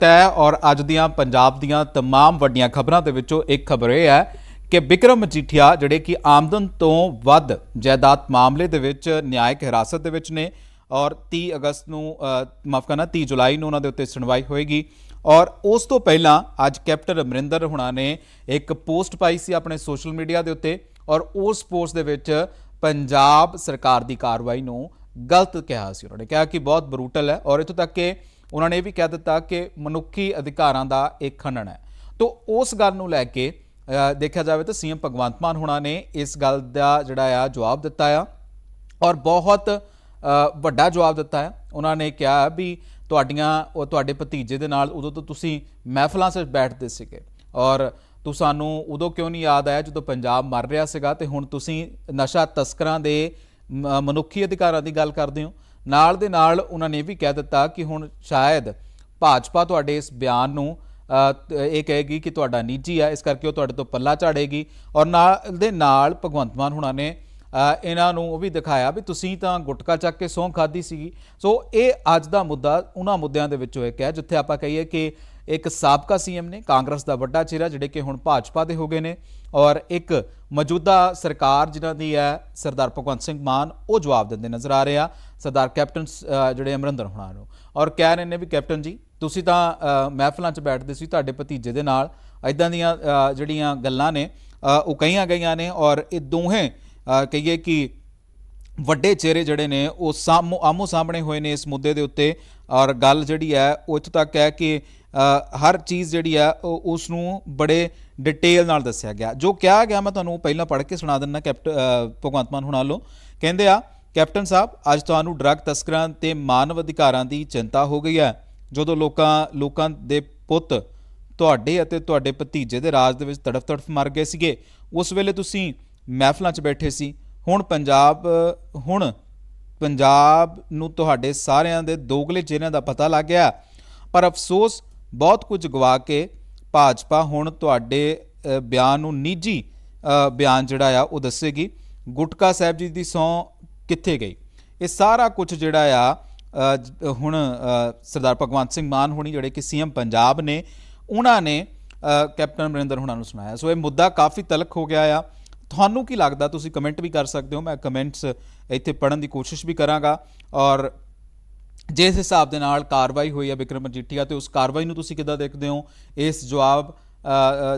ਤੈ ਔਰ ਅੱਜ ਦੀਆਂ ਪੰਜਾਬ ਦੀਆਂ तमाम ਵੱਡੀਆਂ ਖਬਰਾਂ ਦੇ ਵਿੱਚੋਂ ਇੱਕ ਖਬਰ ਇਹ ਹੈ ਕਿ ਵਿਕਰਮ ਮਜੀਠੀਆ ਜਿਹੜੇ ਕਿ ਆਮਦਨ ਤੋਂ ਵੱਧ ਜਾਇਦਾਦ ਮਾਮਲੇ ਦੇ ਵਿੱਚ ਨਿਆਇਕ ਹਿਰਾਸਤ ਦੇ ਵਿੱਚ ਨੇ ਔਰ 30 ਅਗਸਤ ਨੂੰ ਅ, ਮਾਫ ਕਰਨਾ 30 ਜੁਲਾਈ ਨੂੰ ਉਹਨਾਂ ਦੇ ਉੱਤੇ ਸੁਣਵਾਈ ਹੋਏਗੀ ਔਰ ਉਸ ਤੋਂ ਪਹਿਲਾਂ ਅੱਜ ਕੈਪਟਨ ਅਮਰਿੰਦਰ ਹੁਣਾ ਨੇ ਇੱਕ ਪੋਸਟ ਪਾਈ ਸੀ ਆਪਣੇ ਸੋਸ਼ਲ ਮੀਡੀਆ ਦੇ ਉੱਤੇ ਔਰ ਉਸ ਪੋਸਟ ਦੇ ਵਿੱਚ ਪੰਜਾਬ ਸਰਕਾਰ ਦੀ ਕਾਰਵਾਈ ਨੂੰ ਗਲਤ ਕਿਹਾ ਸੀ ਉਹਨਾਂ ਨੇ ਕਿਹਾ ਕਿ ਬਹੁਤ ਬਰੂਟਲ ਹੈ ਔਰ ਇਤੋਂ ਤੱਕ ਕਿ ਉਹਨਾਂ ਨੇ ਇਹ ਵੀ ਕਹਿ ਦਿੱਤਾ ਕਿ ਮਨੁੱਖੀ ਅਧਿਕਾਰਾਂ ਦਾ ਇਹ ਖੰਡਨ ਹੈ। ਤੋਂ ਉਸ ਗੱਲ ਨੂੰ ਲੈ ਕੇ ਦੇਖਿਆ ਜਾਵੇ ਤਾਂ ਸੀਐਮ ਭਗਵੰਤ ਮਾਨ ਹੁਣਾਂ ਨੇ ਇਸ ਗੱਲ ਦਾ ਜਿਹੜਾ ਆ ਜਵਾਬ ਦਿੱਤਾ ਆ ਔਰ ਬਹੁਤ ਵੱਡਾ ਜਵਾਬ ਦਿੱਤਾ ਹੈ ਉਹਨਾਂ ਨੇ ਕਿਹਾ ਵੀ ਤੁਹਾਡੀਆਂ, ਉਹ ਤੁਹਾਡੇ ਭਤੀਜੇ ਦੇ ਨਾਲ ਉਦੋਂ ਤੋਂ ਤੁਸੀਂ ਮਹਿਫਲਾਂ 'ਚ ਬੈਠਦੇ ਸੀਗੇ ਔਰ ਤੂੰ ਸਾਨੂੰ ਉਦੋਂ ਕਿਉਂ ਨਹੀਂ ਯਾਦ ਆਇਆ ਜਦੋਂ ਪੰਜਾਬ ਮਰ ਰਿਹਾ ਸੀਗਾ ਤੇ ਹੁਣ ਤੁਸੀਂ ਨਸ਼ਾ ਤਸਕਰਾਂ ਦੇ ਮਨੁੱਖੀ ਅਧਿਕਾਰਾਂ ਦੀ ਗੱਲ ਕਰਦੇ ਹੋ? ਨਾਲ ਦੇ ਨਾਲ ਉਹਨਾਂ ਨੇ ਇਹ ਵੀ ਕਹਿ ਦਿੱਤਾ ਕਿ ਹੁਣ ਸ਼ਾਇਦ ਭਾਜਪਾ ਤੁਹਾਡੇ ਇਸ ਬਿਆਨ ਨੂੰ ਇਹ ਕਹੇਗੀ ਕਿ ਤੁਹਾਡਾ ਨਿੱਜੀ ਆ, ਇਸ ਕਰਕੇ ਉਹ ਤੁਹਾਡੇ ਤੋਂ ਪੱਲਾ ਝਾੜੇਗੀ। ਔਰ ਨਾਲ ਦੇ ਨਾਲ ਭਗਵੰਤ ਮਾਨ ਹੁਣਾਂ ਨੇ ਇਹਨਾਂ ਨੂੰ ਉਹ ਵੀ ਦਿਖਾਇਆ ਵੀ ਤੁਸੀਂ ਤਾਂ ਗੁਟਕਾ ਚੱਕ ਕੇ ਸੌਂ ਖਾਦੀ ਸੀਗੀ। ਸੋ ਇਹ ਅੱਜ ਦਾ ਮੁੱਦਾ, ਉਹਨਾਂ ਮੁੱਦਿਆਂ ਦੇ ਵਿੱਚੋਂ ਇੱਕ ਹੈ, ਜਿੱਥੇ ਆਪਾਂ ਕਹੀਏ ਕਿ ਇੱਕ ਸਾਬਕਾ ਸੀਐਮ ਨੇ ਕਾਂਗਰਸ ਦਾ ਵੱਡਾ ਚਿਹਰਾ ਜਿਹੜੇ ਕਿ ਹੁਣ ਭਾਜਪਾ ਦੇ ਹੋ ਗਏ ਨੇ ਔਰ ਇੱਕ ਮੌਜੂਦਾ ਸਰਕਾਰ ਜਿਨ੍ਹਾਂ ਦੀ ਹੈ, ਸਰਦਾਰ ਭਗਵੰਤ ਸਿੰਘ ਮਾਨ, ਉਹ ਜਵਾਬ ਦਿੰਦੇ ਨਜ਼ਰ ਆ ਰਹੇ ਆ। ਸਰਦਾਰ ਕੈਪਟਨ ਜਿਹੜੇ ਅਮਰਿੰਦਰ ਹੁਣਾਂ ਨੂੰ। ਔਰ ਕਹਿ ਰਹੇ ਨੇ ਵੀ, ਕੈਪਟਨ ਜੀ, ਤੁਸੀਂ ਤਾਂ ਮਹਿਫਲਾਂ 'ਚ ਬੈਠਦੇ ਸੀ ਤੁਹਾਡੇ ਭਤੀਜੇ ਦੇ ਨਾਲ। ਐਦਾਂ ਦੀਆਂ ਜਿਹੜੀਆਂ ਗੱਲਾਂ ਨੇ ਉਹ ਕਹੀਆਂ ਗਈਆਂ ਨੇ ਔਰ ਇਹ ਦੋਹੇ ਕਹੀਏ ਕਿ ਵੱਡੇ ਚਿਹਰੇ ਜਿਹੜੇ ਨੇ, ਉਹ ਸਾਹਮੋ ਆਮੋ ਸਾਹਮਣੇ ਹੋਏ ਨੇ ਇਸ ਮੁੱਦੇ ਦੇ ਉੱਤੇ। ਔਰ ਗੱਲ ਜਿਹੜੀ ਹੈ, ਉਹ ਇੱਥੋਂ ਤੱਕ ਹੈ ਕਿ ਹਰ ਚੀਜ਼ ਜਿਹੜੀ ਆ, ਉਹ ਉਸ ਨੂੰ ਬੜੇ ਡਿਟੇਲ ਨਾਲ ਦੱਸਿਆ ਗਿਆ। ਜੋ ਕਿਹਾ ਗਿਆ ਮੈਂ ਤੁਹਾਨੂੰ ਪਹਿਲਾਂ ਪੜ੍ਹ ਕੇ ਸੁਣਾ ਦਿੰਦਾ ਕੈਪਟਨ ਭਗਵੰਤ ਮਾਨ ਹੁਣਾਂ ਵੱਲੋਂ। ਕਹਿੰਦੇ ਆ, ਕੈਪਟਨ ਸਾਹਿਬ, ਅੱਜ ਤੁਹਾਨੂੰ ਡਰੱਗ ਤਸਕਰਾਂ ਤੇ ਮਾਨਵ ਅਧਿਕਾਰਾਂ ਦੀ ਚਿੰਤਾ ਹੋ ਗਈ ਹੈ। ਜਦੋਂ ਲੋਕਾਂ ਲੋਕਾਂ ਦੇ ਪੁੱਤ ਤੁਹਾਡੇ ਅਤੇ ਤੁਹਾਡੇ ਭਤੀਜੇ ਦੇ ਰਾਜ ਦੇ ਵਿੱਚ ਤੜਫ ਤੜਫ ਮਰ ਗਏ ਸੀਗੇ, ਉਸ ਵੇਲੇ ਤੁਸੀਂ ਮਹਿਫਲਾਂ 'ਚ ਬੈਠੇ ਸੀ। ਹੁਣ ਪੰਜਾਬ ਹੁਣ ਪੰਜਾਬ ਨੂੰ ਤੁਹਾਡੇ ਸਾਰਿਆਂ ਦੇ ਦੋਗਲੇ ਚਿਹਰਿਆਂ ਦਾ ਪਤਾ ਲੱਗ ਗਿਆ। ਪਰ ਅਫਸੋਸ ਬਹੁਤ ਕੁਝ ਗਵਾ ਕੇ ਭਾਜਪਾ ਹੁਣ ਤੁਹਾਡੇ ਬਿਆਨ ਨੂੰ ਨਿੱਜੀ ਬਿਆਨ ਜਿਹੜਾ ਆ ਉਹ ਦੱਸੇਗੀ। ਗੁਟਕਾ ਸਾਹਿਬ ਜੀ ਦੀ ਸੌ ਕਿੱਥੇ ਗਈ? ਇਹ ਸਾਰਾ ਕੁਝ ਜਿਹੜਾ ਆ ਹੁਣ ਸਰਦਾਰ ਭਗਵੰਤ ਸਿੰਘ ਮਾਨ ਹੋਣੀ ਜਿਹੜੇ ਕਿ ਸੀਐਮ ਪੰਜਾਬ ਨੇ, ਉਹਨਾਂ ਨੇ ਕੈਪਟਨ ਅਮਰਿੰਦਰ ਹੁਣਾਂ ਨੂੰ ਸੁਣਾਇਆ। ਸੋ ਇਹ ਮੁੱਦਾ ਕਾਫੀ ਤਲਖ ਹੋ ਗਿਆ ਆ। ਤੁਹਾਨੂੰ ਕੀ ਲੱਗਦਾ? ਤੁਸੀਂ ਕਮੈਂਟ ਵੀ ਕਰ ਸਕਦੇ ਹੋ। ਮੈਂ ਕਮੈਂਟਸ ਇੱਥੇ ਪੜਨ ਦੀ ਕੋਸ਼ਿਸ਼ ਵੀ ਕਰਾਂਗਾ। ਔਰ ਜਿਸ ਹਿਸਾਬ ਦੇ ਨਾਲ ਕਾਰਵਾਈ ਹੋਈ ਹੈ ਵਿਕਰਮ ਮਜੀਠੀਆ ਤੇ ਉਸ ਕਾਰਵਾਈ ਨੂੰ ਤੁਸੀਂ ਕਿੱਦਾਂ ਦੇਖਦੇ ਹੋ? ਇਸ ਜਵਾਬ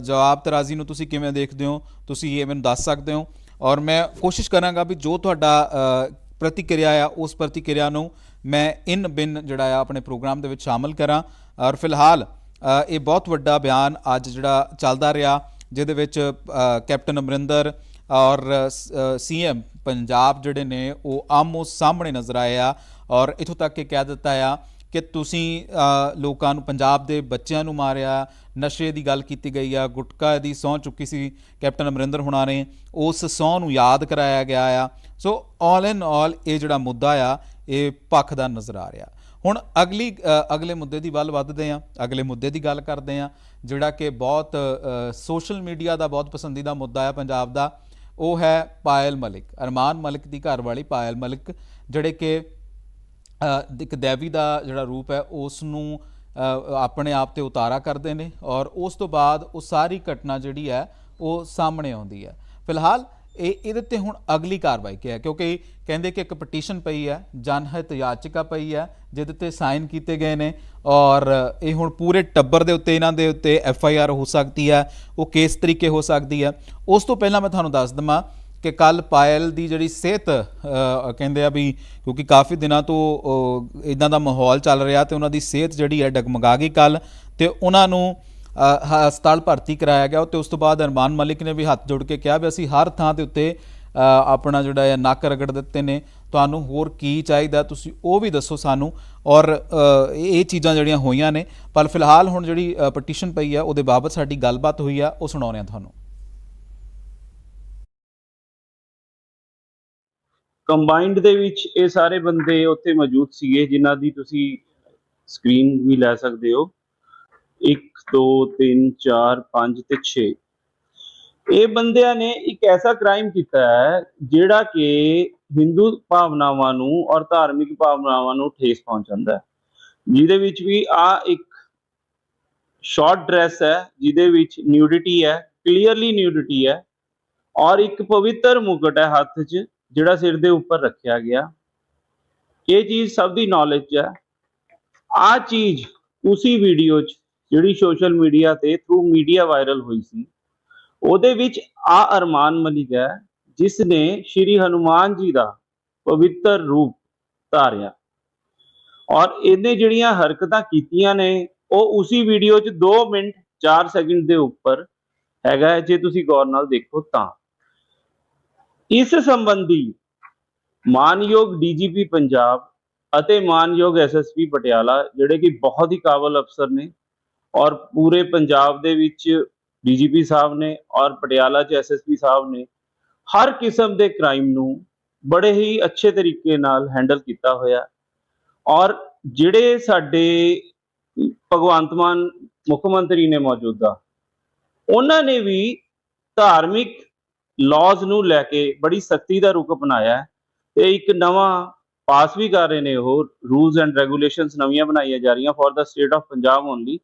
ਜਵਾਬ ਤਰਾਜ਼ੀ ਨੂੰ ਤੁਸੀਂ ਕਿਵੇਂ ਦੇਖਦੇ ਹੋ? ਤੁਸੀਂ ਇਹ ਮੈਨੂੰ ਦੱਸ ਸਕਦੇ ਹੋ। ਔਰ ਮੈਂ ਕੋਸ਼ਿਸ਼ ਕਰਾਂਗਾ ਵੀ ਜੋ ਤੁਹਾਡਾ ਪ੍ਰਤੀਕਿਰਿਆ ਆ, ਉਸ ਪ੍ਰਤੀਕਿਰਿਆ ਨੂੰ ਮੈਂ ਇਨ ਬਿਨ ਜਿਹੜਾ ਆ ਆਪਣੇ ਪ੍ਰੋਗਰਾਮ ਦੇ ਵਿੱਚ ਸ਼ਾਮਲ ਕਰਾਂ। ਔਰ ਫਿਲਹਾਲ ਇਹ ਬਹੁਤ ਵੱਡਾ ਬਿਆਨ ਅੱਜ ਜਿਹੜਾ ਚੱਲਦਾ ਰਿਹਾ, ਜਿਹਦੇ ਵਿੱਚ ਕੈਪਟਨ ਅਮਰਿੰਦਰ ਔਰ ਸੀਐਮ ਪੰਜਾਬ ਜਿਹੜੇ ਨੇ, ਉਹ ਆਮੋ ਸਾਹਮਣੇ ਨਜ਼ਰ ਆਏ ਆ। ਔਰ ਇਥੋਂ ਤੱਕ ਕਿ ਕਹਿ ਦਿੱਤਾ ਆ ਕਿ ਤੁਸੀਂ ਲੋਕਾਂ ਨੂੰ, ਪੰਜਾਬ ਦੇ ਬੱਚਿਆਂ ਨੂੰ ਮਾਰਿਆ, ਨਸ਼ੇ ਦੀ ਗੱਲ ਕੀਤੀ ਗਈ ਆ, ਗੁਟਕਾ ਦੀ ਸਹੁੰ ਚੁੱਕੀ ਸੀ ਕੈਪਟਨ ਅਮਰਿੰਦਰ ਹੁਣਾਂ ਨੇ, ਉਸ ਸਹੁੰ ਨੂੰ ਯਾਦ ਕਰਾਇਆ ਗਿਆ ਆ। ਸੋ ਆਲ ਇਨ ਆਲ ਇਹ ਜਿਹੜਾ ਮੁੱਦਾ ਆ, ਇਹ ਪੱਖ ਦਾ ਨਜ਼ਰ ਆ ਰਿਹਾ। ਹੁਣ ਅਗਲੀ ਅਗਲੇ ਮੁੱਦੇ ਦੀ ਵੱਲ ਵੱਧਦੇ ਆ, ਅਗਲੇ ਮੁੱਦੇ ਦੀ ਗੱਲ ਕਰਦੇ ਆ, ਜਿਹੜਾ ਕਿ ਬਹੁਤ ਸੋਸ਼ਲ ਮੀਡੀਆ ਦਾ ਬਹੁਤ ਪਸੰਦੀਦਾ ਮੁੱਦਾ ਆ ਪੰਜਾਬ ਦਾ, ਉਹ ਹੈ ਪਾਇਲ ਮਲਿਕ, ਅਰਮਾਨ ਮਲਿਕ ਦੀ ਘਰ ਵਾਲੀ ਪਾਇਲ ਮਲਿਕ, ਜਿਹੜੇ ਕਿ ਇੱਕ ਦੇਵੀ ਦਾ ਜਿਹੜਾ ਰੂਪ ਹੈ ਉਸ ਨੂੰ ਆਪਣੇ ਆਪ ਤੇ ਉਤਾਰਾ ਕਰਦੇ ਨੇ ਔਰ ਉਸ ਤੋਂ ਬਾਅਦ ਉਹ ਸਾਰੀ ਘਟਨਾ ਜਿਹੜੀ ਹੈ, ਉਹ ਸਾਹਮਣੇ ਆਉਂਦੀ ਹੈ। ਫਿਲਹਾਲ ਇਹ, ਇਹਦੇ ਤੇ ਹੁਣ ਅਗਲੀ ਕਾਰਵਾਈ ਕੀ ਹੈ? ਕਿਉਂਕਿ ਕਹਿੰਦੇ ਕਿ ਇੱਕ ਪਟੀਸ਼ਨ ਪਈ ਹੈ, ਜਨਹਿਤ ਯਾਚਿਕਾ ਪਈ ਹੈ, ਜਿਹਦੇ ਤੇ ਸਾਈਨ ਕੀਤੇ ਗਏ ਨੇ ਔਰ ਇਹ ਹੁਣ ਪੂਰੇ ਟੱਬਰ ਦੇ ਉੱਤੇ, ਇਹਨਾਂ ਦੇ ਉੱਤੇ ਐਫ ਆਈ ਆਰ ਹੋ ਸਕਦੀ ਹੈ, ਉਹ ਕਿਸ ਤਰੀਕੇ ਹੋ ਸਕਦੀ ਹੈ। ਉਸ ਤੋਂ ਪਹਿਲਾਂ ਮੈਂ ਤੁਹਾਨੂੰ ਦੱਸ ਦਵਾਂ ਕਿ ਕੱਲ ਪਾਇਲ ਦੀ ਜਿਹੜੀ ਸਿਹਤ ਕਹਿੰਦੇ ਆ ਵੀ ਕਿਉਂਕਿ ਕਾਫੀ ਦਿਨਾਂ ਤੋਂ ਇਦਾਂ ਦਾ ਮਾਹੌਲ ਚੱਲ ਰਿਹਾ ਤੇ ਉਹਨਾਂ ਦੀ ਸਿਹਤ ਜਿਹੜੀ ਹੈ ਡਗਮਗਾ ਗਈ ਕੱਲ ਤੇ ਉਹਨਾਂ ਨੂੰ ਹਸਪਤਾਲ ਭਰਤੀ ਕਰਾਇਆ ਗਿਆ ਤੇ ਉਸ ਤੋਂ ਬਾਅਦ ਅਰਮਾਨ ਮਲਿਕ ਨੇ ਵੀ ਹੱਥ ਜੋੜ ਕੇ ਕਿਹਾ ਵੀ ਅਸੀਂ ਹਰ ਥਾਂ ਦੇ ਉੱਤੇ ਆਪਣਾ ਜਿਹੜਾ ਹੈ ਨੱਕ ਰਗੜ ਦਿੱਤੇ ਨੇ। ਤੁਹਾਨੂੰ ਹੋਰ ਕੀ ਚਾਹੀਦਾ ਤੁਸੀਂ ਉਹ ਵੀ ਦੱਸੋ ਸਾਨੂੰ ਔਰ ਅ, ਇਹ ਚੀਜ਼ਾਂ ਜਿਹੜੀਆਂ ਹੋਈਆਂ ਨੇ ਪਰ ਫਿਲਹਾਲ ਹੁਣ ਜਿਹੜੀ ਪਟੀਸ਼ਨ ਪਈ ਆ ਉਹਦੇ ਬਾਬਤ ਸਾਡੀ ਗੱਲਬਾਤ ਹੋਈ ਆ ਉਹ ਸੁਣਾਉਂਦੇ ਆ ਤੁਹਾਨੂੰ। ਕੰਬਾਈਨਡ ਦੇ ਵਿੱਚ ਇਹ ਸਾਰੇ ਬੰਦੇ ਉੱਥੇ ਮੌਜੂਦ ਸੀਗੇ, ਜਿਨ੍ਹਾਂ ਦੀ ਤੁਸੀਂ ਸਕਰੀਨ ਵੀ ਲੈ ਸਕਦੇ ਹੋ। 1 2 3 4 5 ਤੇ 6 ਇਹ ਬੰਦਿਆਂ ਨੇ ਇੱਕ ਐਸਾ ਕ੍ਰਾਈਮ ਕੀਤਾ ਹੈ, ਜਿਹੜਾ ਕਿ ਹਿੰਦੂ ਭਾਵਨਾਵਾਂ ਨੂੰ ਔਰ ਧਾਰਮਿਕ ਭਾਵਨਾਵਾਂ ਨੂੰ ਠੇਸ ਪਹੁੰਚਾਉਂਦਾ ਹੈ। ਜਿਹਦੇ ਵਿੱਚ ਵੀ ਆ ਇੱਕ ਸ਼ਾਰਟ ਡਰੈਸ ਹੈ, ਜਿਹਦੇ ਵਿੱਚ ਨਿਊਡਿਟੀ ਹੈ ਕਲੀਅਰਲੀ ਨਿਊਡਿਟੀ ਹੈ, ਔਰ ਇੱਕ ਪਵਿੱਤਰ ਮੁਕਟ ਹੈ ਹੱਥ 'ਚ। ਜਿਹੜਾ ਸਿਰ ਦੇ ਉੱਪਰ ਰੱਖਿਆ ਗਿਆ। ਇਹ ਚੀਜ਼ ਸਭ ਦੀ ਨੌਲੇਜ ਹੈ। ਆ ਚੀਜ਼ ਉਸੇ ਵੀਡੀਓ 'ਚ ਜਿਹੜੀ ਸੋਸ਼ਲ ਮੀਡੀਆ ਤੇ ਥਰੂ ਮੀਡੀਆ ਵਾਇਰਲ ਹੋਈ ਸੀ ਉਹਦੇ ਵਿੱਚ ਆ ਅਰਮਾਨ ਮਲਿਕ ਹੈ ਜਿਸ ਨੇ ਸ਼੍ਰੀ ਹਨੂਮਾਨ ਜੀ ਦਾ ਪਵਿੱਤਰ ਰੂਪ ਧਾਰਿਆ। ਔਰ ਇਹਨੇ ਜਿਹੜੀਆਂ ਹਰਕਤਾਂ ਕੀਤੀਆਂ ਨੇ ਉਹ ਉਸੇ ਵੀਡੀਓ 'ਚ 2 ਮਿੰਟ 4 ਸੈਕਿੰਡ ਦੇ ਉੱਪਰ ਹੈਗਾ ਹੈ, ਜੇ ਤੁਸੀਂ ਗੌਰ ਨਾਲ ਦੇਖੋ ਤਾਂ। ਇਸ ਸੰਬੰਧੀ ਮਾਨਯੋਗ ਡੀਜੀਪੀ ਪੰਜਾਬ ਅਤੇ ਮਾਨਯੋਗ ਐਸਐਸਪੀ ਪਟਿਆਲਾ, ਜਿਹੜੇ ਕਿ ਬਹੁਤ ਹੀ ਕਾਬਲ ਅਫਸਰ ਨੇ ਔਰ ਪੂਰੇ ਪੰਜਾਬ ਦੇ ਵਿੱਚ ਡੀਜੀਪੀ ਸਾਹਿਬ ਨੇ ਔਰ ਪਟਿਆਲਾ 'ਚ ਐਸਐਸਪੀ ਸਾਹਿਬ ਨੇ ਹਰ ਕਿਸਮ ਦੇ ਕ੍ਰਾਈਮ ਨੂੰ ਬੜੇ ਹੀ ਅੱਛੇ ਤਰੀਕੇ ਨਾਲ ਹੈਂਡਲ ਕੀਤਾ ਹੋਇਆ ਔਰ ਜਿਹੜੇ ਸਾਡੇ ਭਗਵੰਤ ਮਾਨ ਮੁੱਖ ਮੰਤਰੀ ਨੇ ਮੌਜੂਦਾ, ਉਹਨਾਂ ਨੇ ਵੀ ਧਾਰਮਿਕ ਲਾਜ਼ ਨੂੰ ਲੈ ਕੇ ਬੜੀ ਸਖਤੀ ਦਾ ਰੁਖ ਅਪਣਾਇਆ ਹੈ ਤੇ ਇੱਕ ਨਵਾਂ ਪਾਸ ਵੀ ਕਰ ਰਹੇ ਨੇ ਉਹ ਰੂਲਸ ਐਂਡ ਰੈਗੂਲੇਸ਼ਨਸ ਨਵੀਆਂ ਬਣਾਈਆਂ ਜਾ ਰਹੀਆਂ for the state of Punjab only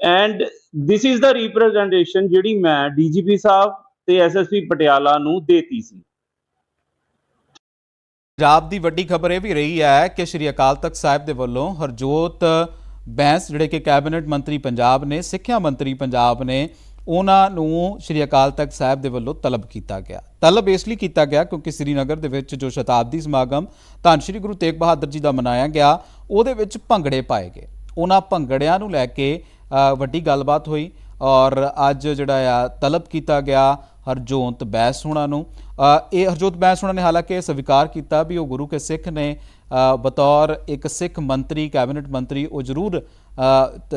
and this is the representation ਜਿਹੜੀ ਮੈਂ ਡੀਜੀਪੀ ਸਾਹਿਬ ਤੇ ਐਸਐਸਪੀ ਪਟਿਆਲਾ ਨੂੰ ਦੇਤੀ ਸੀ। ਪੰਜਾਬ ਦੀ ਵੱਡੀ ਖਬਰ ਇਹ ਵੀ ਰਹੀ ਹੈ ਕਿ ਸ਼੍ਰੀ ਅਕਾਲ ਤਖਤ ਸਾਹਿਬ ਦੇ ਵੱਲੋਂ ਹਰਜੋਤ ਬੈਂਸ, ਜਿਹੜੇ ਕਿ ਕੈਬਨਿਟ ਮੰਤਰੀ ਪੰਜਾਬ ਨੇ, ਸਿੱਖਿਆ ਮੰਤਰੀ ਪੰਜਾਬ ਨੇ ਉਹਨਾਂ ਨੂੰ ਸ਼੍ਰੀ ਅਕਾਲ ਤਖਤ ਸਾਹਿਬ ਦੇ ਵੱਲੋਂ ਤਲਬ ਕੀਤਾ ਗਿਆ। ਤਲਬ ਇਸ ਲਈ ਕੀਤਾ ਗਿਆ ਕਿਉਂਕਿ ਸ੍ਰੀਨਗਰ ਦੇ ਵਿੱਚ ਜੋ ਸ਼ਤਾਬਦੀ ਸਮਾਗਮ ਧੰਨ ਸ਼੍ਰੀ ਗੁਰੂ ਤੇਗ ਬਹਾਦਰ ਜੀ ਦਾ ਮਨਾਇਆ ਗਿਆ, ਉਹਦੇ ਵਿੱਚ ਭੰਗੜੇ ਪਾਏ ਗਏ। ਉਹਨਾਂ ਭੰਗੜਿਆਂ ਨੂੰ ਲੈ ਕੇ ਵੱਡੀ ਗੱਲਬਾਤ ਹੋਈ ਔਰ ਅੱਜ ਜਿਹੜਾ ਆ ਤਲਬ ਕੀਤਾ ਗਿਆ ਹਰਜੋਤ ਬੈਸ ਹੋਣਾ ਨੂੰ। ਇਹ ਹਰਜੋਤ ਬੈਸ ਹੋਣਾ ਨੇ ਹਾਲਾਂਕਿ ਇਹ ਸਵੀਕਾਰ ਕੀਤਾ ਵੀ ਉਹ ਗੁਰੂ ਕੇ ਸਿੱਖ ਨੇ। ਬਤੌਰ ਇੱਕ ਸਿੱਖ ਮੰਤਰੀ, ਕੈਬਨਿਟ ਮੰਤਰੀ, ਉਹ ਜ਼ਰੂਰ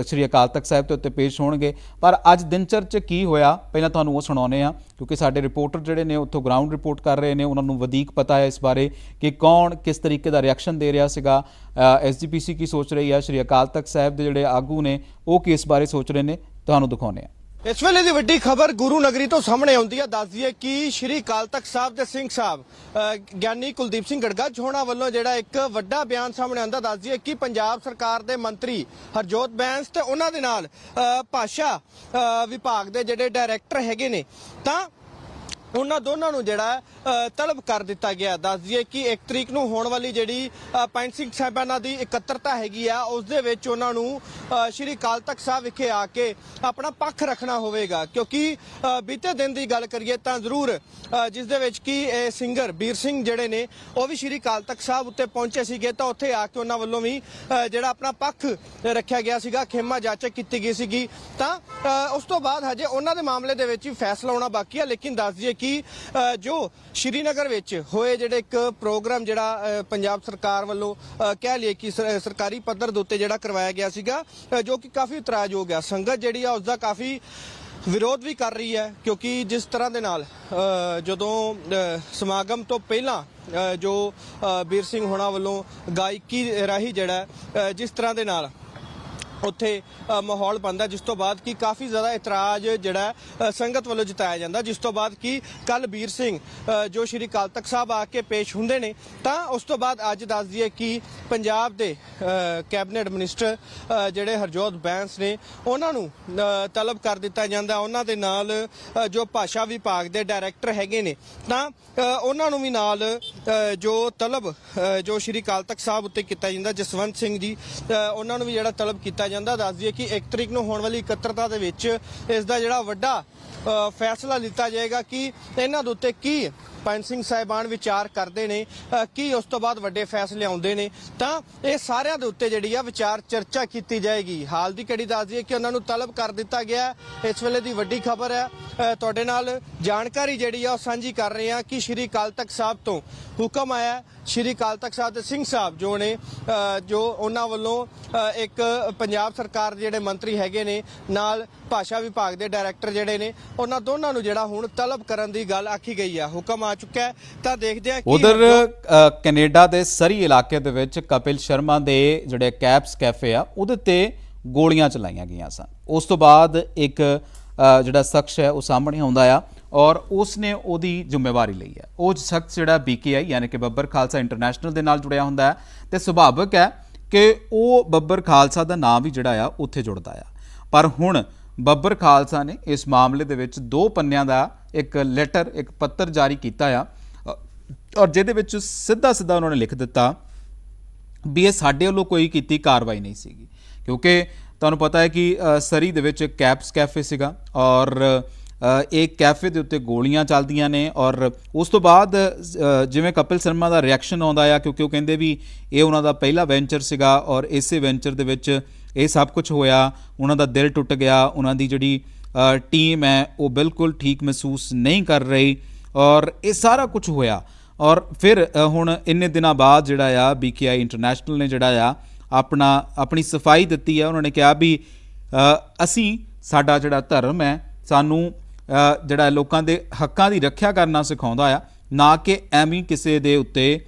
ਸ੍ਰੀ ਅਕਾਲ ਤਖਤ ਸਾਹਿਬ ਦੇ ਉੱਤੇ ਪੇਸ਼ ਹੋਣਗੇ। ਪਰ ਅੱਜ ਦਿਨਚਰ ਚ ਕੀ ਹੋਇਆ? ਪਹਿਲਾਂ ਤੁਹਾਨੂੰ ਉਹ ਸੁਣਾਉਨੇ ਆ ਕਿਉਂਕਿ ਸਾਡੇ ਰਿਪੋਰਟਰ ਜਿਹੜੇ ਨੇ ਉੱਥੋਂ ਗਰਾਊਂਡ ਰਿਪੋਰਟ ਕਰ ਰਹੇ ਨੇ, ਉਹਨਾਂ ਨੂੰ ਵਧੇਕ ਪਤਾ ਹੈ ਇਸ ਬਾਰੇ ਕਿ ਕੌਣ ਕਿਸ ਤਰੀਕੇ ਦਾ ਰਿਐਕਸ਼ਨ ਦੇ ਰਿਹਾ ਸੀਗਾ। ਐਸਜੀਪੀਸੀ ਕੀ ਸੋਚ ਰਹੀ ਹੈ? ਸ੍ਰੀ ਅਕਾਲ ਤਖਤ ਸਾਹਿਬ ਦੇ ਜਿਹੜੇ ਆਗੂ ਨੇ, ਉਹ ਕੀ ਇਸ ਬਾਰੇ ਸੋਚ ਰਹੇ ਨੇ? ਤੁਹਾਨੂੰ ਦਿਖਾਉਨੇ ਆ ਇਸ ਵੇਲੇ ਦੀ ਵੱਡੀ ਖਬਰ ਗੁਰੂ ਨਗਰੀ ਤੋਂ ਸਾਹਮਣੇ ਆਉਂਦੀ ਹੈ ਦੱਸ ਦਈਏ ਕਿ ਸ਼੍ਰੀ ਅਕਾਲ ਤਖਤ ਸਾਹਿਬ ਦੇ ਸਿੰਘ ਸਾਹਿਬ ਗਿਆਨੀ ਕੁਲਦੀਪ ਸਿੰਘ ਗੜਗਾ ਹੋਣਾ ਵੱਲੋਂ ਜਿਹੜਾ ਇੱਕ ਵੱਡਾ ਬਿਆਨ ਸਾਹਮਣੇ ਆਉਂਦਾ, ਦੱਸ ਦਈਏ ਕਿ ਪੰਜਾਬ ਸਰਕਾਰ ਦੇ ਮੰਤਰੀ ਹਰਜੋਤ ਬੈਂਸ ਤੇ ਉਹਨਾਂ ਦੇ ਨਾਲ ਭਾਸ਼ਾ ਵਿਭਾਗ ਦੇ ਜਿਹੜੇ ਡਾਇਰੈਕਟਰ ਹੈਗੇ ਨੇ, ਤਾਂ ਉਹਨਾਂ ਦੋਨਾਂ ਨੂੰ ਜਿਹੜਾ ਤਲਬ ਕਰ ਦਿੱਤਾ ਗਿਆ। ਦੱਸ ਦਈਏ ਕਿ 1 ਤਰੀਕ ਨੂੰ ਹੋਣ ਵਾਲੀ ਜਿਹੜੀ ਅ, ਪੰਜ ਸਿੰਘ ਸਾਹਿਬਾਨਾਂ ਦੀ ਇਕੱਤਰਤਾ ਹੈਗੀ ਆ ਉਸ ਦੇ ਵਿੱਚ ਉਹਨਾਂ ਨੂੰ ਸ਼੍ਰੀ ਅਕਾਲ ਤਖਤ ਸਾਹਿਬ ਵਿਖੇ ਆ ਕੇ ਆਪਣਾ ਪੱਖ ਰੱਖਣਾ ਹੋਵੇਗਾ। ਕਿਉਂਕਿ ਬੀਤੇ ਦਿਨ ਦੀ ਗੱਲ ਕਰੀਏ ਤਾਂ ਜ਼ਰੂਰ ਅ, ਜਿਸ ਦੇ ਵਿੱਚ ਕਿ ਇਹ ਸਿੰਗਰ ਵੀਰ ਸਿੰਘ ਜਿਹੜੇ ਨੇ ਉਹ ਵੀ ਸ਼੍ਰੀ ਅਕਾਲ ਤਖਤ ਸਾਹਿਬ ਉੱਤੇ ਪਹੁੰਚੇ ਸੀਗੇ। ਤਾਂ ਉੱਥੇ ਆ ਕੇ ਉਹਨਾਂ ਵੱਲੋਂ ਵੀ ਜਿਹੜਾ ਆਪਣਾ ਪੱਖ ਰੱਖਿਆ ਗਿਆ ਸੀਗਾ ਖੇਮਾ ਜਾਚਕ ਕੀਤੀ ਗਈ ਸੀਗੀ। ਤਾਂ ਉਸ ਤੋਂ ਬਾਅਦ ਹਜੇ ਉਹਨਾਂ ਦੇ ਮਾਮਲੇ ਦੇ ਵਿੱਚ ਵੀ ਫੈਸਲਾ ਹੋਣਾ ਬਾਕੀ ਆ। ਲੇਕਿਨ ਦੱਸ ਦਈਏ ਕਿ ਜੋ ਸ਼੍ਰੀਨਗਰ ਵਿੱਚ ਹੋਏ ਜਿਹੜੇ ਇੱਕ ਪ੍ਰੋਗਰਾਮ ਜਿਹੜਾ ਪੰਜਾਬ ਸਰਕਾਰ ਵੱਲੋਂ ਕਹਿ ਲਈਏ ਕਿ ਸਰਕਾਰੀ ਪੱਧਰ ਦੇ ਉੱਤੇ ਜਿਹੜਾ ਕਰਵਾਇਆ ਗਿਆ ਸੀਗਾ ਜੋ ਕਿ ਕਾਫੀ ਇਤਰਾਜ਼ਯੋਗ ਹੈ ਸੰਗਤ ਜਿਹੜੀ ਆ ਉਸ ਦਾ ਕਾਫੀ ਵਿਰੋਧ ਵੀ ਕਰ ਰਹੀ ਹੈ ਕਿਉਂਕਿ ਜਿਸ ਤਰ੍ਹਾਂ ਦੇ ਨਾਲ ਜਦੋਂ ਸਮਾਗਮ ਤੋਂ ਪਹਿਲਾਂ ਜੋ ਅ, ਵੀਰ ਸਿੰਘ ਹੋਣਾ ਵੱਲੋਂ ਗਾਇਕੀ ਰਾਹੀਂ ਜਿਹੜਾ ਜਿਸ ਤਰ੍ਹਾਂ ਦੇ ਨਾਲ ਉੱਥੇ ਮਾਹੌਲ ਬਣਦਾ, ਜਿਸ ਤੋਂ ਬਾਅਦ ਕਿ ਕਾਫੀ ਜ਼ਿਆਦਾ ਇਤਰਾਜ਼ ਜਿਹੜਾ ਸੰਗਤ ਵੱਲੋਂ ਜਤਾਇਆ ਜਾਂਦਾ। ਜਿਸ ਤੋਂ ਬਾਅਦ ਕਿ ਕੱਲ ਵੀਰ ਸਿੰਘ ਜੋ ਸ਼੍ਰੀ ਅਕਾਲ ਤਖਤ ਸਾਹਿਬ ਆ ਕੇ ਪੇਸ਼ ਹੁੰਦੇ ਨੇ, ਤਾਂ ਉਸ ਤੋਂ ਬਾਅਦ ਅੱਜ ਦੱਸ ਦਈਏ ਕਿ ਪੰਜਾਬ ਦੇ ਕੈਬਨਿਟ ਮਿਨਿਸਟਰ ਜਿਹੜੇ ਹਰਜੋਤ ਬੈਂਸ ਨੇ, ਉਹਨਾਂ ਨੂੰ ਤਲਬ ਕਰ ਦਿੱਤਾ ਜਾਂਦਾ। ਉਹਨਾਂ ਦੇ ਨਾਲ ਜੋ ਭਾਸ਼ਾ ਵਿਭਾਗ ਦੇ ਡਾਇਰੈਕਟਰ ਹੈਗੇ ਨੇ, ਤਾਂ ਉਹਨਾਂ ਨੂੰ ਵੀ ਨਾਲ ਜੋ ਤਲਬ ਜੋ ਸ਼੍ਰੀ ਅਕਾਲ ਤਖਤ ਸਾਹਿਬ ਉੱਤੇ ਕੀਤਾ ਜਾਂਦਾ, ਜਸਵੰਤ ਸਿੰਘ ਜੀ ਉਹਨਾਂ ਨੂੰ ਵੀ ਜਿਹੜਾ ਤਲਬ ਕੀਤਾ ਜਾਂਦਾ ਦੱਸ ਦਈਏ ਕਿ 1 ਤਰੀਕ ਨੂੰ ਹੋਣ ਵਾਲੀ ਇਕੱਤਰਤਾ ਦੇ ਵਿੱਚ ਇਸ ਦਾ ਜਿਹੜਾ ਵੱਡਾ ਅ, ਫੈਸਲਾ ਲਿੱਤਾ ਜਾਏਗਾ ਕਿ ਇਹਨਾਂ ਦੇ ਉੱਤੇ ਕੀ ਪੰਜ ਸਿੰਘ ਸਾਹਿਬਾਨ ਵਿਚਾਰ ਕਰਦੇ ਨੇ ਕੀ ਉਸ ਤੋਂ ਬਾਅਦ ਵੱਡੇ ਫੈਸਲੇ ਆਉਂਦੇ ਨੇ? ਤਾਂ ਇਹ ਸਾਰਿਆਂ ਦੇ ਉੱਤੇ ਜਿਹੜੀ ਆ ਵਿਚਾਰ ਚਰਚਾ ਕੀਤੀ ਜਾਏਗੀ। ਹਾਲ ਦੀ ਘੜੀ ਦੱਸ ਦਈਏ ਕਿ ਉਹਨਾਂ ਨੂੰ ਤਲਬ ਕਰ ਦਿੱਤਾ ਗਿਆ। ਇਸ ਵੇਲੇ ਦੀ ਵੱਡੀ ਖਬਰ ਹੈ। ਤੁਹਾਡੇ ਨਾਲ ਜਾਣਕਾਰੀ ਜਿਹੜੀ ਆ ਉਹ ਸਾਂਝੀ ਕਰ ਰਹੇ ਹਾਂ ਕਿ ਸ਼੍ਰੀ ਅਕਾਲ ਤਖਤ ਸਾਹਿਬ ਤੋਂ ਹੁਕਮ ਆਇਆ। ਸ਼੍ਰੀ ਅਕਾਲ ਤਖਤ ਸਾਹਿਬ ਦੇ ਸਿੰਘ ਸਾਹਿਬ ਜੋ ਨੇ ਜੋ ਉਹਨਾਂ ਵੱਲੋਂ ਇੱਕ ਪੰਜਾਬ ਸਰਕਾਰ ਦੇ ਜਿਹੜੇ ਮੰਤਰੀ ਹੈਗੇ ਨੇ, ਨਾਲ ਭਾਸ਼ਾ ਵਿਭਾਗ ਦੇ ਡਾਇਰੈਕਟਰ ਜਿਹੜੇ ਨੇ, ਉਹਨਾਂ ਦੋਨਾਂ ਨੂੰ ਜਿਹੜਾ ਹੁਣ ਤਲਬ ਕਰਨ ਦੀ ਗੱਲ ਆਖੀ ਗਈ ਹੈ ਹੁਕਮ ਆ ਚੁੱਕਾ ਹੈ ਤਾਂ ਦੇਖਦੇ ਹਾਂ ਕਿ ਉਧਰ ਕੈਨੇਡਾ ਦੇ ਸਰੀ ਇਲਾਕੇ ਦੇ ਵਿੱਚ ਕਪਿਲ ਸ਼ਰਮਾ ਦੇ ਜਿਹੜੇ ਕੈਪਸ ਕੈਫੇ ਆ ਉਹਦੇ ਤੇ ਗੋਲੀਆਂ ਚਲਾਈਆਂ ਗਈਆਂ ਸਨ। ਉਸ ਤੋਂ ਬਾਅਦ ਇੱਕ ਜਿਹੜਾ ਸ਼ਖਸ ਹੈ ਉਹ ਸਾਹਮਣੇ ਆਉਂਦਾ ਆ ਔਰ ਉਸ ਨੇ ਉਹਦੀ ਜ਼ਿੰਮੇਵਾਰੀ ਲਈ ਹੈ। ਉਹ ਸ਼ਖਸ ਜਿਹੜਾ ਬੀਕੇਆਈ ਯਾਨੀ ਕਿ ਬੱਬਰ ਖਾਲਸਾ ਇੰਟਰਨੈਸ਼ਨਲ ਦੇ ਨਾਲ ਜੁੜਿਆ ਹੁੰਦਾ ਹੈ ਤੇ ਸੁਭਾਵਿਕ ਹੈ ਕਿ ਉਹ ਬੱਬਰ ਖਾਲਸਾ ਦਾ ਨਾਮ ਵੀ ਜਿਹੜਾ ਆ ਉੱਥੇ ਜੁੜਦਾ ਆ। ਪਰ ਹੁਣ ਬੱਬਰ ਖਾਲਸਾ ਨੇ ਇਸ ਮਾਮਲੇ ਦੇ ਵਿੱਚ ਦੋ ਪੰਨਿਆਂ ਦਾ ਇੱਕ ਲੈਟਰ ਇੱਕ ਪੱਤਰ ਜਾਰੀ ਕੀਤਾ ਆ। ਔਰ ਜਿਹਦੇ ਵਿੱਚ ਸਿੱਧਾ ਸਿੱਧਾ ਉਹਨਾਂ ਨੇ ਲਿਖ ਦਿੱਤਾ ਵੀ ਇਹ ਸਾਡੇ ਵੱਲੋਂ ਕੋਈ ਕੀਤੀ ਕਾਰਵਾਈ ਨਹੀਂ ਸੀਗੀ। ਕਿਉਂਕਿ ਤੁਹਾਨੂੰ ਪਤਾ ਹੈ ਕਿ ਸਰੀ ਦੇ ਵਿੱਚ ਕੈਪਸ ਕੈਫੇ ਸੀਗਾ ਔਰ ਅ, ਇਹ ਕੈਫੇ ਦੇ ਉੱਤੇ ਗੋਲੀਆਂ ਚੱਲਦੀਆਂ ਨੇ ਔਰ ਉਸ ਤੋਂ ਬਾਅਦ ਜਿਵੇਂ ਕਪਿਲ ਸ਼ਰਮਾ ਦਾ ਰਿਐਕਸ਼ਨ ਆਉਂਦਾ ਆ ਕਿਉਂਕਿ ਉਹ ਕਹਿੰਦੇ ਵੀ ਇਹ ਉਹਨਾਂ ਦਾ ਪਹਿਲਾ ਵੈਂਚਰ ਸੀਗਾ ਔਰ ਇਸੇ ਵੈਂਚਰ ਦੇ ਵਿੱਚ ਇਹ ਸਭ ਕੁਝ ਹੋਇਆ ਉਹਨਾਂ ਦਾ ਦਿਲ ਟੁੱਟ ਗਿਆ ਉਹਨਾਂ ਦੀ ਜਿਹੜੀ ਟੀਮ ਹੈ, ਉਹ ਬਿਲਕੁਲ ਠੀਕ ਮਹਿਸੂਸ ਨਹੀਂ ਕਰ ਰਹੀ ਔਰ ਇਹ ਸਾਰਾ ਕੁਝ ਹੋਇਆ। ਔਰ ਫਿਰ ਹੁਣ ਇੰਨੇ ਦਿਨਾਂ ਬਾਅਦ ਜਿਹੜਾ ਆ ਬੀਕੇਆਈ ਇੰਟਰਨੈਸ਼ਨਲ ਨੇ ਜਿਹੜਾ ਆ, ਆਪਣਾ, ਆਪਣੀ ਸਫ਼ਾਈ ਦਿੱਤੀ ਹੈ ਉਹਨਾਂ ਨੇ ਕਿਹਾ ਵੀ ਅਸੀਂ, ਸਾਡਾ ਜਿਹੜਾ ਧਰਮ ਹੈ, ਸਾਨੂੰ ਜਿਹੜਾ ਲੋਕਾਂ ਦੇ ਹੱਕਾਂ ਦੀ ਰੱਖਿਆ ਕਰਨਾ ਸਿਖਾਉਂਦਾ ਆ, ਨਾ ਕਿ ਐਵੇਂ ਕਿਸੇ ਦੇ ਉੱਤੇ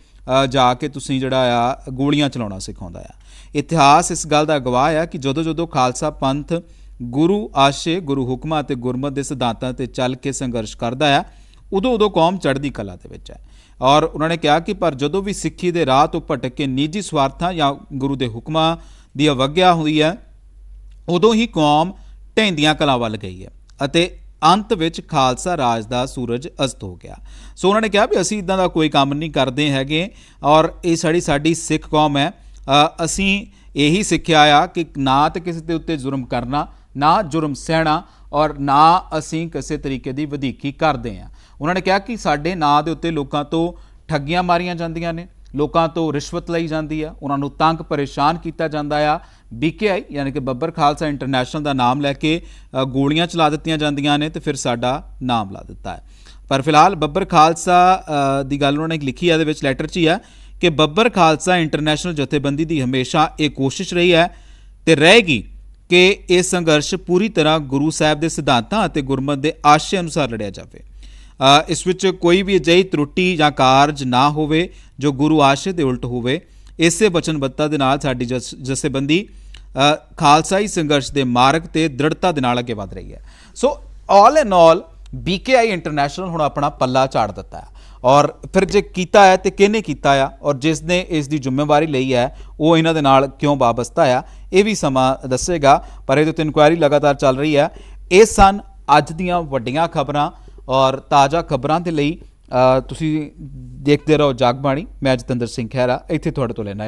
ਜਾ ਕੇ ਤੁਸੀਂ ਜਿਹੜਾ ਆ, ਗੋਲੀਆਂ ਚਲਾਉਣਾ ਸਿਖਾਉਂਦਾ ਆ। ਇਤਿਹਾਸ ਇਸ ਗੱਲ ਦਾ ਗਵਾਹ ਆ ਕਿ ਜਦੋਂ ਜਦੋਂ ਖਾਲਸਾ ਪੰਥ ਗੁਰੂ ਆਸ਼ੇ, ਗੁਰੂ ਹੁਕਮਾਂ ਤੇ ਗੁਰਮਤ ਦੇ ਸਿਧਾਂਤਾਂ ਤੇ ਚੱਲ ਕੇ ਸੰਘਰਸ਼ ਕਰਦਾ ਆ, ਉਦੋਂ ਉਦੋਂ ਕੌਮ ਚੜ੍ਹਦੀ ਕਲਾ ਦੇ ਵਿੱਚ ਹੈ। ਔਰ ਉਹਨਾਂ ਨੇ ਕਿਹਾ ਕਿ ਪਰ ਜਦੋਂ ਵੀ ਸਿੱਖੀ ਦੇ ਰਾਹ ਤੋਂ ਭਟਕ ਕੇ ਨਿੱਜੀ ਸਵਾਰਥਾਂ ਜਾਂ ਗੁਰੂ ਦੇ ਹੁਕਮਾਂ ਦੀ ਅਵਗਿਆ ਹੋਈ ਹੈ, ਉਦੋਂ ਹੀ ਕੌਮ ਢਹਿੰਦੀਆਂ ਕਲਾਂ ਵੱਲ ਗਈ ਹੈ ਅਤੇ ਅੰਤ ਵਿੱਚ ਖਾਲਸਾ ਰਾਜ ਦਾ ਸੂਰਜ ਅਸਤ ਹੋ ਗਿਆ। ਸੋ ਉਹਨਾਂ ਨੇ ਕਿਹਾ ਵੀ ਅਸੀਂ ਇਦਾਂ ਦਾ ਕੋਈ ਕੰਮ ਨਹੀਂ ਕਰਦੇ ਹੈਗੇ ਔਰ ਇਹ ਸਾਡੀ ਸਾਡੀ ਸਿੱਖ ਕੌਮ ਹੈ। ਅਸੀਂ ਇਹੀ ਸਿੱਖਿਆ ਆ ਕਿ ਨਾ ਤਾਂ ਕਿਸੇ ਦੇ ਉੱਤੇ ਜ਼ੁਲਮ ਕਰਨਾ ਨਾ ਜੁਰਮ ਸਹਿਣਾ ਔਰ ਨਾ ਅਸੀਂ ਕਿਸੇ ਤਰੀਕੇ ਦੀ ਵਧੀਕੀ ਕਰਦੇ ਆ ਉਹਨਾਂ ਨੇ ਕਿਹਾ ਕਿ ਸਾਡੇ ਨਾਂ ਦੇ ਉੱਤੇ ਲੋਕਾਂ ਤੋਂ ਠੱਗੀਆਂ ਮਾਰੀਆਂ ਜਾਂਦੀਆਂ ਨੇ, ਲੋਕਾਂ ਤੋਂ ਰਿਸ਼ਵਤ ਲਈ ਜਾਂਦੀ ਆ, ਉਹਨਾਂ ਨੂੰ ਤੰਗ ਪਰੇਸ਼ਾਨ ਕੀਤਾ ਜਾਂਦਾ ਆ। ਬੀਕੇਆਈ ਯਾਨੀ ਕਿ ਬੱਬਰ ਖਾਲਸਾ ਇੰਟਰਨੈਸ਼ਨਲ ਦਾ ਨਾਮ ਲੈ ਕੇ ਗੋਲੀਆਂ ਚਲਾ ਦਿੱਤੀਆਂ ਜਾਂਦੀਆਂ ਨੇ ਤੇ ਫਿਰ ਸਾਡਾ ਨਾਮ ਲਾ ਦਿੱਤਾ ਹੈ। ਪਰ ਫਿਲਹਾਲ ਬੱਬਰ ਖਾਲਸਾ ਦੀ ਗੱਲ ਉਹਨਾਂ ਨੇ ਲਿਖੀ ਹੈ ਇਹਦੇ ਵਿੱਚ ਲੈਟਰ 'ਚ ਹੀ ਆ ਕਿ ਬੱਬਰ ਖਾਲਸਾ ਇੰਟਰਨੈਸ਼ਨਲ ਜਥੇਬੰਦੀ ਦੀ ਹਮੇਸ਼ਾ ਇਹ ਕੋਸ਼ਿਸ਼ ਰਹੀ ਹੈ ਤੇ ਰਹੇਗੀ। ਕਿ ਇਹ ਸੰਘਰਸ਼ ਪੂਰੀ ਤਰ੍ਹਾਂ ਗੁਰੂ ਸਾਹਿਬ ਦੇ ਸਿਧਾਂਤਾਂ ਅਤੇ ਗੁਰਮਤ ਦੇ ਆਸ਼ੇ ਅਨੁਸਾਰ ਲੜਿਆ ਜਾਵੇ। ਇਸ ਵਿੱਚ ਕੋਈ ਵੀ ਅਜਿਹੀ ਤਰੁੱਟੀ ਜਾਂ ਕਾਰਜ ਨਾ ਹੋਵੇ ਜੋ ਗੁਰੂ ਆਸ਼ੇ ਦੇ ਉਲਟ ਹੋਵੇ। ਇਸੇ ਵਚਨਬੱਧਤਾ ਦੇ ਨਾਲ ਸਾਡੀ ਜਸ- ਜਥੇਬੰਦੀ ਖਾਲਸਾਈ ਸੰਘਰਸ਼ ਦੇ ਮਾਰਗ ਤੇ ਦ੍ਰਿੜਤਾ ਦੇ ਨਾਲ ਅੱਗੇ ਵਧ ਰਹੀ ਹੈ। ਸੋ ਆਲ ਇਨ ਆਲ ਬੀਕੇਆਈ ਇੰਟਰਨੈਸ਼ਨਲ ਹੁਣ ਆਪਣਾ ਪੱਲਾ ਝਾੜ ਦਿੱਤਾ ਹੈ। ਔਰ ਫਿਰ ਜੇ ਕੀਤਾ ਹੈ ਤੇ ਕਿਹਨੇ ਕੀਤਾ ਆ? ਔਰ ਜਿਸ ਨੇ ਇਸ ਦੀ ਜ਼ਿੰਮੇਵਾਰੀ ਲਈ ਹੈ, ਉਹ ਇਹਨਾਂ ਦੇ ਨਾਲ ਕਿਉਂ ਵਾਬਸਤਾ ਆ? ਇਹ ਵੀ ਸਮਾਂ ਦੱਸੇਗਾ, ਪਰ ਇਹਦੇ ਉੱਤੇ ਇਨਕੁਆਇਰੀ ਲਗਾਤਾਰ ਚੱਲ ਰਹੀ ਹੈ। ਇਹ ਸਨ ਅੱਜ ਦੀਆਂ ਵੱਡੀਆਂ ਖਬਰਾਂ ਔਰ ਤਾਜ਼ਾ ਖਬਰਾਂ ਦੇ ਲਈ ਤੁਸੀਂ ਦੇਖਦੇ ਰਹੋ ਜਾਗਬਾਣੀ। ਮੈਂ ਜਤਿੰਦਰ ਸਿੰਘ ਖਹਿਰਾ, ਇੱਥੇ ਤੁਹਾਡੇ ਤੋਂ ਲੈਣਾ